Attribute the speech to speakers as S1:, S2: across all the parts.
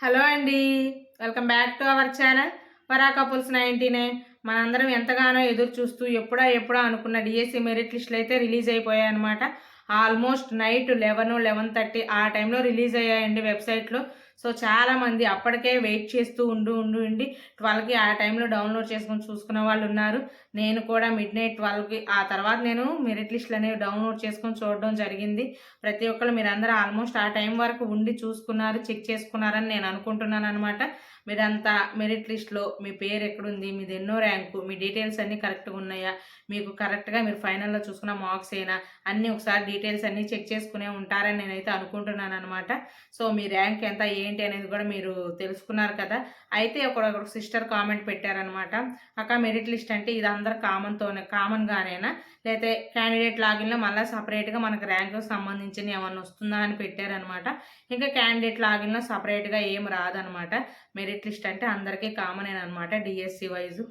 S1: Hello అండి. Welcome back to our channel Vara couples ninety nine మనందరం ఎంతగానో ఎదురు చూస్తూ ఎప్పుడా ఎప్పుడా అనుకున్న డిఎస్సి మెరిట్ లిస్టులు అయితే రిలీజ్ అయిపోయాయి అనమాట almost night eleven eleven thirty ఆ టైంలో రిలీజ్ అయ్యాయండి వెబ్సైట్లో. సో చాలామంది అప్పటికే వెయిట్ చేస్తూ ఉండు ఉండు ఉండి ట్వెల్వ్కి ఆ టైంలో డౌన్లోడ్ చేసుకొని చూసుకున్న వాళ్ళు ఉన్నారు. నేను కూడా మిడ్ నైట్ ట్వెల్వ్కి ఆ తర్వాత నేను మెరిట్ లిస్టులు అనేవి డౌన్లోడ్ చేసుకొని చూడడం జరిగింది. ప్రతి ఒక్కరు మీరందరూ ఆల్మోస్ట్ ఆ టైం వరకు ఉండి చూసుకున్నారు చెక్ చేసుకున్నారని నేను అనుకుంటున్నాను అనమాట మీరంతా మెరిట్ లిస్ట్లో మీ పేరు ఎక్కడుంది మీది ఎన్నో ర్యాంకు మీ డీటెయిల్స్ అన్నీ కరెక్ట్గా ఉన్నాయా మీకు కరెక్ట్గా మీరు ఫైనల్లో చూసుకున్న మార్క్స్ అయినా అన్నీ ఒకసారి డీటెయిల్స్ అన్నీ చెక్ చేసుకునే ఉంటారని నేనైతే అనుకుంటున్నాను అనమాట సో మీ ర్యాంక్ ఎంత ఏంటి అనేది కూడా మీరు తెలుసుకున్నారు కదా. అయితే ఒక సిస్టర్ కామెంట్ పెట్టారనమాట అక్క మెరిట్ లిస్ట్ అంటే ఇది అందరు కామన్తోనే కామన్గానేనా లేకపోతే క్యాండిడేట్ లాగిన్లో మళ్ళీ సపరేట్గా మనకు ర్యాంకు సంబంధించిన ఏమన్నా వస్తుందా అని పెట్టారనమాట. ఇంకా క్యాండిడేట్ లాగిన్లో సపరేట్గా ఏం రాదనమాట. మెరిట్ లిస్ట్ అంటే అందరికీ కామన్ అనమాట DSC wise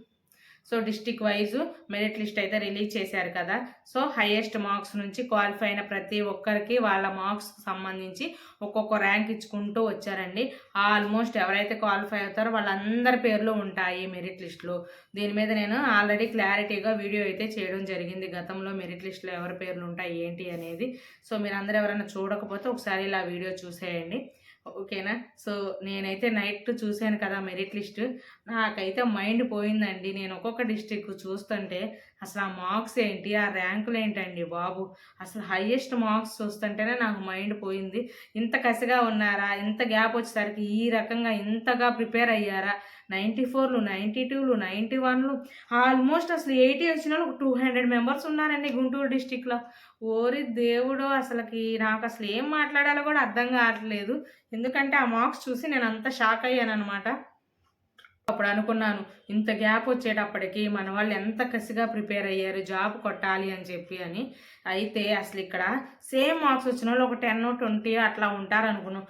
S1: so district wise merit list అయితే రిలీజ్ చేశారు కదా. సో హయ్యెస్ట్ మార్క్స్ నుంచి క్వాలిఫై అయిన ప్రతి ఒక్కరికి వాళ్ళ మార్క్స్ సంబంధించి ఒక్కొక్క ర్యాంక్ ఇచ్చుకుంటూ వచ్చారండి. ఆల్మోస్ట్ ఎవరైతే క్వాలిఫై అవుతారో వాళ్ళందరి పేర్లు ఉంటాయి మెరిట్ లిస్ట్లో. దీని మీద నేను ఆల్రెడీ క్లారిటీగా వీడియో అయితే చేయడం జరిగింది. గతంలో మెరిట్ లిస్ట్లో ఎవరి పేర్లు ఉంటాయి ఏంటి అనేది. సో మీరు అందరూ ఎవరైనా చూడకపోతే ఒకసారి ఇలా వీడియో చూసేయండి. ఓకేనా? సో నేనైతే నైట్ చూశాను కదా మెరిట్ లిస్ట్. నాకైతే మైండ్ పోయిందండి. నేను ఒక్కొక్క డిస్ట్రిక్ట్ చూస్తుంటే అసలు ఆ మార్క్స్ ఏంటి? ఆ ర్యాంకులు ఏంటండి బాబు? అసలు హయ్యెస్ట్ మార్క్స్ చూస్తుంటేనే నాకు మైండ్ పోయింది. ఇంత కసిగా ఉన్నారా? ఇంత గ్యాప్ వచ్చేసరికి ఈ రకంగా ఇంతగా ప్రిపేర్ అయ్యారా? నైంటీ ఫోర్లు నైంటీ టూలు నైంటీ వన్లు. ఆల్మోస్ట్ అసలు ఎయిటీ వచ్చిన వాళ్ళు టూ హండ్రెడ్ మెంబర్స్ ఉన్నారండి గుంటూరు డిస్టిక్లో. ఓరి దేవుడు అసలుకి నాకు అసలు ఏం మాట్లాడాలో కూడా అర్థం కావట్లేదు. ఎందుకంటే ఆ మార్క్స్ చూసి నేను అంత షాక్ అయ్యాను అనమాట అప్పుడు అనుకున్నాను ఇంత గ్యాప్ వచ్చేటప్పటికి మన వాళ్ళు ఎంత కసిగా ప్రిపేర్ అయ్యారు జాబ్ కొట్టాలి అని చెప్పి అని. అయితే అసలు ఇక్కడ సేమ్ మార్క్స్ వచ్చిన వాళ్ళు ఒక టెన్ ట్వంటీ అట్లా ఉంటారు అనుకున్నాం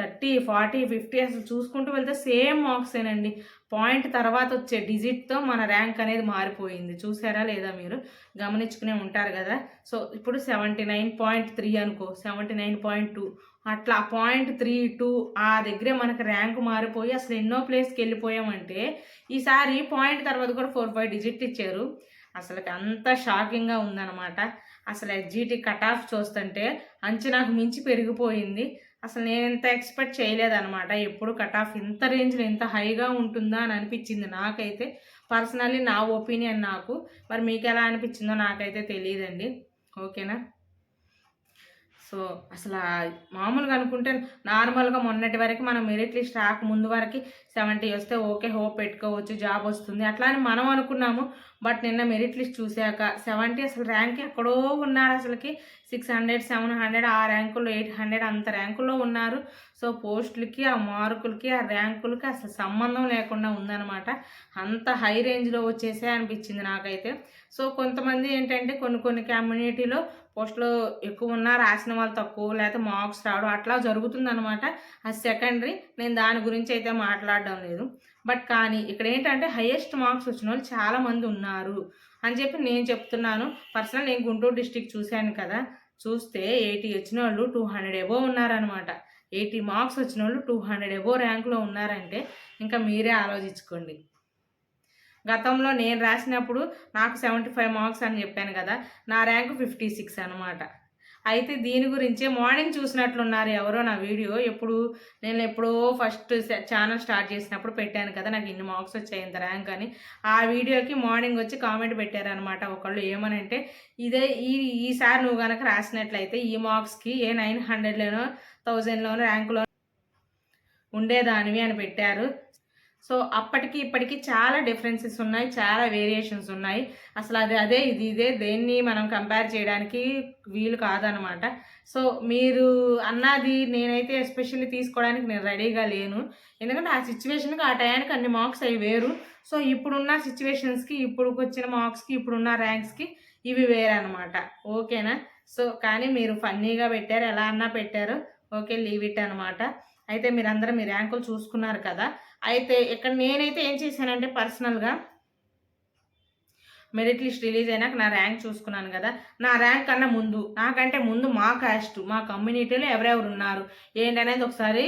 S1: థర్టీ ఫార్టీ ఫిఫ్టీ అసలు చూసుకుంటూ వెళ్తే సేమ్ మార్క్సేనండి పాయింట్ తర్వాత వచ్చే డిజిట్తో మన ర్యాంక్ అనేది మారిపోయింది. చూసారా లేదా మీరు? గమనించుకునే ఉంటారు కదా. సో ఇప్పుడు సెవెంటీ నైన్ పాయింట్ త్రీ అనుకో సెవెంటీ నైన్ పాయింట్ టూ. అట్లా పాయింట్ త్రీ టూ ఆ దగ్గరే మనకు ర్యాంక్ మారిపోయి అసలు ఎన్నో ప్లేస్కి వెళ్ళిపోయామంటే ఈసారి పాయింట్ తర్వాత కూడా ఫోర్ ఫైవ్ డిజిట్ ఇచ్చారు. అసలు అంత షాకింగ్గా ఉందన్నమాట. అసలు ఎగ్జిటీ కట్ ఆఫ్ చూస్తుంటే అంచనాకు మించి పెరిగిపోయింది. అసలు నేను ఇంత ఎక్స్పెక్ట్ చేయలేదన్నమాట. ఎప్పుడు కట్ ఆఫ్ ఇంత రేంజ్లో ఇంత హైగా ఉంటుందా అని అనిపించింది నాకైతే. పర్సనల్లీ నా ఒపీనియన్ నాకు. మరి మీకు ఎలా అనిపించిందో నాకైతే తెలియదండి. ఓకేనా? సో అసలు మామూలుగా అనుకుంటే నార్మల్గా మొన్నటి వరకు మనం మెరిట్ లిస్ట్ రాక ముందు వరకు సెవెంటీ వస్తే ఓకే హోప్ పెట్టుకోవచ్చు జాబ్ వస్తుంది అట్లా అని మనం అనుకున్నాము. బట్ నిన్న మెరిట్ లిస్ట్ చూశాక సెవెంటీ అసలు ర్యాంక్ ఎక్కడో ఉన్నారు అసలుకి. సిక్స్ హండ్రెడ్ సెవెన్ హండ్రెడ్ ఆ ర్యాంకుల్లో ఎయిట్ హండ్రెడ్ అంత ర్యాంకుల్లో ఉన్నారు. సో పోస్టులకి ఆ మార్కులకి ఆ ర్యాంకులకి అసలు సంబంధం లేకుండా ఉందన్నమాట. అంత హై రేంజ్లో వచ్చేసే అనిపించింది నాకైతే. సో కొంతమంది ఏంటంటే కొన్ని కొన్ని కమ్యూనిటీలో పోస్టులు ఎక్కువ ఉన్నా రాసిన వాళ్ళు తక్కువ లేకపోతే మార్క్స్ రావడం అట్లా జరుగుతుందనమాట అది సెకండరీ నేను దాని గురించి అయితే మాట్లాడడం లేదు. బట్ కానీ ఇక్కడ ఏంటంటే హయ్యెస్ట్ మార్క్స్ వచ్చిన వాళ్ళు చాలామంది ఉన్నారు అని చెప్పి నేను చెప్తున్నాను. పర్సనల్ నేను గుంటూరు డిస్టిక్ చూశాను కదా. చూస్తే ఎయిటీ వచ్చిన వాళ్ళు టూ హండ్రెడ్ ఎబో ఉన్నారనమాట ఎయిటీ మార్క్స్ వచ్చిన వాళ్ళు టూ హండ్రెడ్ ఎబో ర్యాంక్లో ఉన్నారంటే ఇంకా మీరే ఆలోచించుకోండి. గతంలో నేను రాసినప్పుడు నాకు సెవెంటీ ఫైవ్ మార్క్స్ అని చెప్పాను కదా నా ర్యాంక్ ఫిఫ్టీ సిక్స్ అనమాట అయితే దీని గురించే మార్నింగ్ చూసినట్లున్నారు ఎవరో నా వీడియో. ఎప్పుడు నేను ఎప్పుడో ఫస్ట్ ఛానల్ స్టార్ట్ చేసినప్పుడు పెట్టాను కదా నాకు ఇన్ని మార్క్స్ వచ్చాయి ఇంత ర్యాంక్ అని. ఆ వీడియోకి మార్నింగ్ వచ్చి కామెంట్ పెట్టారనమాట ఒకళ్ళు. ఏమనంటే ఇదే ఈ ఈసారి నువ్వు కనుక రాసినట్లయితే ఈ మార్క్స్కి ఏ నైన్ హండ్రెడ్లోనో థౌజండ్లోనో ర్యాంకులో ఉండేదానివి అని పెట్టారు. సో అప్పటికి ఇప్పటికి చాలా డిఫరెన్సెస్ ఉన్నాయి చాలా వేరియేషన్స్ ఉన్నాయి. అసలు అది అదే ఇది ఇదే దేన్ని మనం కంపేర్ చేయడానికి వీలు కాదనమాట. సో మీరు అన్నది నేనైతే ఎస్పెషల్లీ తీసుకోవడానికి నేను రెడీగా లేను. ఎందుకంటే ఆ సిచ్యువేషన్కి ఆ టయానికి అన్ని మార్క్స్ అవి వేరు. సో ఇప్పుడున్న సిచ్యువేషన్స్కి ఇప్పుడు వచ్చిన మార్క్స్కి ఇప్పుడున్న ర్యాంక్స్కి ఇవి వేరనమాట. ఓకేనా? సో కానీ మీరు ఫన్నీగా పెట్టారు ఎలా అన్నా పెట్టారు. ఓకే లీవ్ ఇట్ అనమాట. అయితే మీరందరూ మీ ర్యాంకులు చూసుకున్నారు కదా. అయితే ఇక్కడ నేనైతే ఏం చేశానంటే పర్సనల్గా మెరిట్ లిస్ట్ రిలీజ్ అయినాక నా ర్యాంక్ చూసుకున్నాను కదా. నా ర్యాంక్ కన్నా ముందు నాకంటే ముందు మా కాస్ట్ మా కమ్యూనిటీలో ఎవరెవరు ఉన్నారు ఏంటనేది ఒకసారి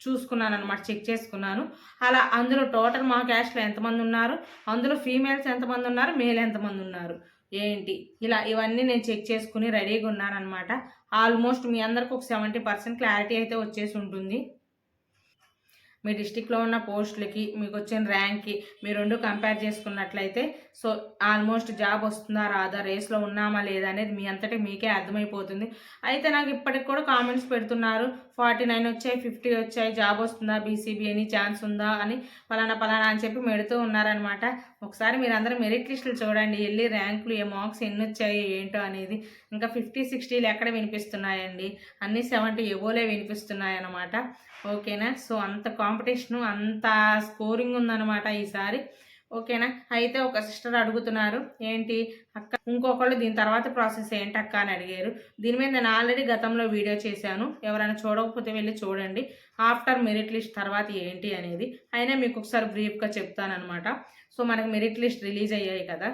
S1: చూసుకున్నాను అనమాట చెక్ చేసుకున్నాను. అలా అందులో టోటల్ మా క్యాస్ట్లో ఎంతమంది ఉన్నారు? అందులో ఫీమేల్స్ ఎంతమంది ఉన్నారు? మేల్ ఎంతమంది ఉన్నారు? ఏంటి? ఇలా ఇవన్నీ నేను చెక్ చేసుకుని రెడీగా ఉన్నాను అనమాట ఆల్మోస్ట్ మీ అందరికి ఒక సెవెంటీ పర్సెంట్ క్లారిటీ అయితే వచ్చేసి ఉంటుంది. మీ డిస్టిక్లో ఉన్న పోస్టులకి మీకు వచ్చిన ర్యాంక్కి మీ రెండు కంపేర్ చేసుకున్నట్లయితే సో ఆల్మోస్ట్ జాబ్ వస్తుందా రాదా రేస్లో ఉన్నామా లేదా అనేది మీ అంతటి మీకే అర్థమైపోతుంది. అయితే నాకు ఇప్పటికి కూడా కామెంట్స్ పెడుతున్నారు ఫార్టీ నైన్ వచ్చాయి ఫిఫ్టీ వచ్చాయి జాబ్ వస్తుందా బీసీబీ అని ఛాన్స్ ఉందా అని పలానా పలానా అని చెప్పి మెడుతూ ఉన్నారనమాట ఒకసారి మీరు మెరిట్ లిస్టులు చూడండి వెళ్ళి ర్యాంకులు ఏ మార్క్స్ ఎన్ని వచ్చాయి ఏంటో అనేది. ఇంకా ఫిఫ్టీ సిక్స్టీలు ఎక్కడ వినిపిస్తున్నాయండి? అన్నీ సెవెంటీ ఎవోలే వినిపిస్తున్నాయి అన్నమాట ఓకేనా? సో అంత కాంపిటీషను అంత స్కోరింగ్ ఉందన్నమాట ఈసారి. ఓకేనా? అయితే ఒక సిస్టర్ అడుగుతున్నారు ఏంటి అక్క? ఇంకొకళ్ళు దీని తర్వాత ప్రాసెస్ ఏంటి అక్క అని అడిగారు. దీని మీద నేను ఆల్రెడీ గతంలో వీడియో చేశాను. ఎవరైనా చూడకపోతే వెళ్ళి చూడండి. ఆఫ్టర్ మెరిట్ లిస్ట్ తర్వాత ఏంటి అనేది. అయినా మీకు ఒకసారి బ్రీఫ్గా చెప్తానమాట సో మనకు మెరిట్ లిస్ట్ రిలీజ్ అయ్యాయి కదా.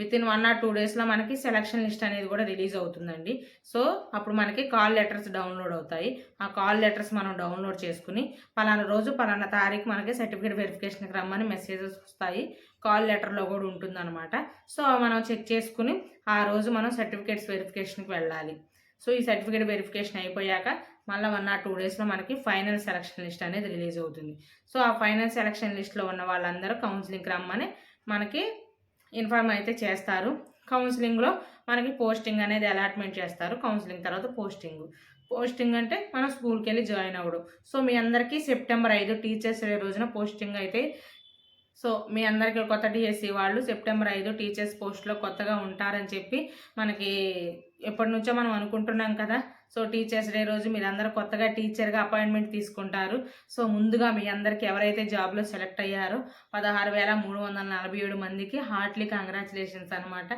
S1: With in one or two డేస్లో మనకి సెలక్షన్ లిస్ట్ అనేది కూడా రిలీజ్ అవుతుందండి. సో అప్పుడు మనకి కాల్ లెటర్స్ డౌన్లోడ్ అవుతాయి. ఆ కాల్ లెటర్స్ మనం డౌన్లోడ్ చేసుకుని పలానా రోజు పలానా తారీఖు మనకి సర్టిఫికేట్ వెరిఫికేషన్కి రమ్మని మెసేజెస్ వస్తాయి. కాల్ లెటర్లో కూడా ఉంటుందన్నమాట. సో మనం చెక్ చేసుకుని ఆ రోజు మనం సర్టిఫికేట్స్ వెరిఫికేషన్కి వెళ్ళాలి. సో ఈ సర్టిఫికేట్ వెరిఫికేషన్ అయిపోయాక మళ్ళీ వన్ ఆర్ టూ డేస్లో మనకి ఫైనల్ సెలక్షన్ లిస్ట్ అనేది రిలీజ్ అవుతుంది. సో ఆ ఫైనల్ సెలక్షన్ లిస్ట్లో ఉన్న వాళ్ళందరూ కౌన్సిలింగ్కి రమ్మని మనకి ఇన్ఫార్మ్ అయితే చేస్తారు. కౌన్సిలింగ్లో మనకి పోస్టింగ్ అనేది అలాట్మెంట్ చేస్తారు. కౌన్సిలింగ్ తర్వాత పోస్టింగ్. పోస్టింగ్ అంటే మనం స్కూల్కి వెళ్ళి జాయిన్ అవ్వడం. సో మీ అందరికీ సెప్టెంబర్ ఐదు టీచర్స్ డే రోజున పోస్టింగ్ అయితే సో మీ అందరికీ కొత్త డిఎస్సి వాళ్ళు సెప్టెంబర్ ఐదు టీచర్స్ పోస్ట్లో కొత్తగా ఉంటారని చెప్పి మనకి ఎప్పటి నుంచో మనం అనుకుంటున్నాం కదా. సో టీచర్స్ డే రోజు మీరు అందరూ కొత్తగా టీచర్గా అపాయింట్మెంట్ తీసుకుంటారు. సో ముందుగా మీ అందరికి ఎవరైతే జాబ్లో సెలెక్ట్ అయ్యారో పదహారు వేల మూడు వందల నలభై ఏడు మందికి హార్ట్లీ కంగ్రాచులేషన్స్ అనమాట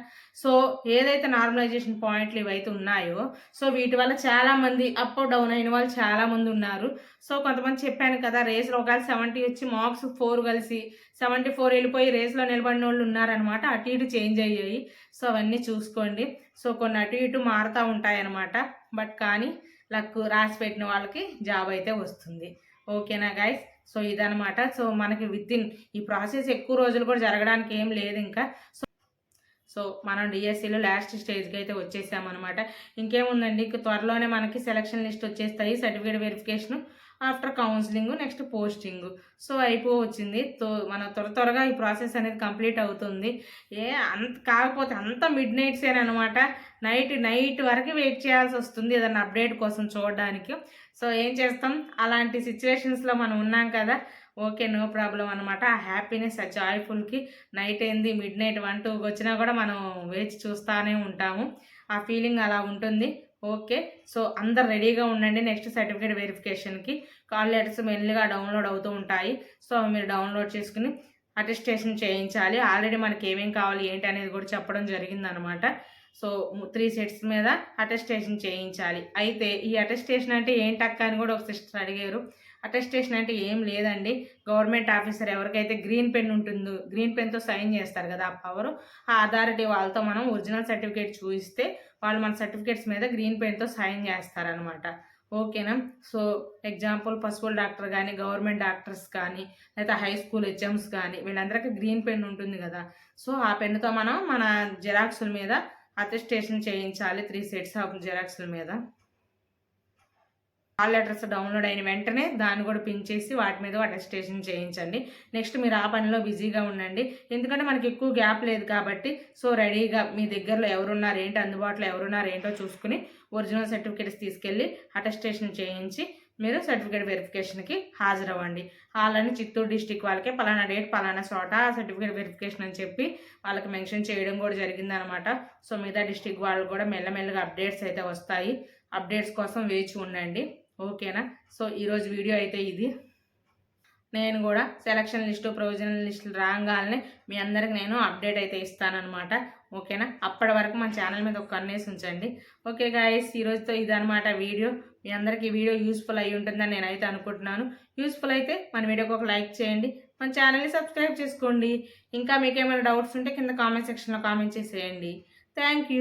S1: సో ఏదైతే నార్మలైజేషన్ పాయింట్లు ఇవైతే ఉన్నాయో సో వీటి వల్ల చాలామంది అప్ డౌన్ అయిన వాళ్ళు చాలామంది ఉన్నారు. సో కొంతమంది చెప్పాను కదా రేస్లో ఒకవేళ సెవెంటీ వచ్చి మార్క్స్ ఫోర్ కలిసి సెవెంటీ ఫోర్ వెళ్ళిపోయి రేస్లో నిలబడిన వాళ్ళు ఉన్నారనమాట అటు ఇటు చేంజ్ అయ్యాయి. సో అవన్నీ చూసుకోండి. సో కొన్ని అటు ఇటు మారుతూ ఉంటాయన్నమాట. బట్ కానీ లక్ రాసి పెట్టిన వాళ్ళకి జాబ్ అయితే వస్తుంది. ఓకేనా గైస్ సో ఇదనమాట సో మనకి విత్ ఇన్ ఈ ప్రాసెస్ ఎక్కువ రోజులు కూడా జరగడానికి ఏం లేదు ఇంకా. సో సో మనం డిఎస్సిలో లాస్ట్ స్టేజ్కి అయితే వచ్చేసామన్నమాట. ఇంకేముందండి? త్వరలోనే మనకి సెలక్షన్ లిస్ట్ వచ్చేస్తాయి. Certificate verification after counselling next posting so అయిపోవచ్చింది. తో మన త్వర త్వరగా ఈ ప్రాసెస్ అనేది కంప్లీట్ అవుతుంది. ఏ అంత కాకపోతే అంత మిడ్ నైట్సేనమాట నైట్ నైట్ వరకు వెయిట్ చేయాల్సి వస్తుంది ఏదైనా అప్డేట్ కోసం చూడడానికి. సో ఏం చేస్తాం? అలాంటి సిచ్యువేషన్స్లో మనం ఉన్నాం కదా ఓకే నో ప్రాబ్లం అనమాట ఆ హ్యాపీనెస్ ఆ జాయ్ఫుల్కి నైట్ ఏంది మిడ్ నైట్ వన్ టూకి వచ్చినా కూడా మనం వేచి చూస్తూనే ఉంటాము. ఆ ఫీలింగ్ అలా ఉంటుంది. ఓకే సో అందరు రెడీగా ఉండండి నెక్స్ట్ సర్టిఫికేట్ వెరిఫికేషన్కి. కాల్ లెటర్స్ మెల్లిగా డౌన్లోడ్ అవుతూ ఉంటాయి. సో మీరు డౌన్లోడ్ చేసుకుని అటెస్టేషన్ చేయించాలి. ఆల్రెడీ మనకి ఏమేమి కావాలి ఏంటి అనేది కూడా చెప్పడం జరిగిందనమాట సో త్రీ సెట్స్ మీద అటెస్టేషన్ చేయించాలి. అయితే ఈ అటెస్టేషన్ అంటే ఏంటక్క అని కూడా ఒక సిస్టర్ అడిగారు. అటెస్టేషన్ అంటే ఏం లేదండి. గవర్నమెంట్ ఆఫీసర్ ఎవరికైతే గ్రీన్ పెన్ ఉంటుందో గ్రీన్ పెన్తో సైన్ చేస్తారు కదా ఆ పవర్ ఆ అథారిటీ వాళ్ళతో మనం ఒరిజినల్ సర్టిఫికేట్ చూపిస్తే వాళ్ళు మన సర్టిఫికేట్స్ మీద గ్రీన్ పెన్తో సైన్ చేస్తారనమాట ఓకేనా సో ఎగ్జాంపుల్ పశువుల డాక్టర్ కానీ గవర్నమెంట్ డాక్టర్స్ కానీ లేదా హై స్కూల్ హెచ్ఎమ్స్ కానీ వీళ్ళందరికీ గ్రీన్ పెన్ ఉంటుంది కదా. సో ఆ పెన్నుతో మనం మన జెరాక్సుల మీద అటెస్టేషన్ చేయించాలి త్రీ సెట్స్ ఆఫ్ జెరాక్సుల మీద. కాల్ లెటర్స్ డౌన్లోడ్ అయిన వెంటనే దాన్ని కూడా పిన్ చేసి వాటి మీద అటెస్టేషన్ చేయించండి. నెక్స్ట్ మీరు ఆ పనిలో బిజీగా ఉండండి. ఎందుకంటే మనకి ఎక్కువ గ్యాప్ లేదు కాబట్టి సో రెడీగా మీ దగ్గరలో ఎవరున్నారు ఏంటి అందుబాటులో ఎవరున్నారు ఏంటో చూసుకుని ఒరిజినల్ సర్టిఫికేట్స్ తీసుకెళ్ళి అటెస్టేషన్ చేయించి మీరు సర్టిఫికేట్ వెరిఫికేషన్కి హాజరవ్వండి. వాళ్ళని చిత్తూరు డిస్టిక్ వాళ్ళకి పలానా డేట్ పలానా చోట సర్టిఫికేట్ వెరిఫికేషన్ అని చెప్పి వాళ్ళకి మెన్షన్ చేయడం కూడా జరిగిందనమాట. సో మిగతా డిస్టిక్ వాళ్ళు కూడా మెల్లమెల్లగా అప్డేట్స్ అయితే వస్తాయి. అప్డేట్స్ కోసం వేచి ఉండండి. ఓకేనా? సో ఈరోజు వీడియో అయితే ఇది. నేను కూడా సెలక్షన్ లిస్టు ప్రొవిజనల్ లిస్టులు రాగానే మీ అందరికి నేను అప్డేట్ అయితే ఇస్తానమాట ఓకేనా? అప్పటి వరకు మన ఛానల్ మీద ఒక కన్నేసి ఉంచండి. ఓకే గాయస్ ఈరోజుతో ఇదనమాట వీడియో. మీ అందరికీ ఈ వీడియో యూస్ఫుల్ అయి ఉంటుందని నేనైతే అనుకుంటున్నాను. యూస్ఫుల్ అయితే మన వీడియోకి ఒక లైక్ చేయండి. మన ఛానల్ని సబ్స్క్రైబ్ చేసుకోండి. ఇంకా మీకు ఏమైనా డౌట్స్ ఉంటే కింద కామెంట్ సెక్షన్లో కామెంట్ చేసేయండి. థ్యాంక్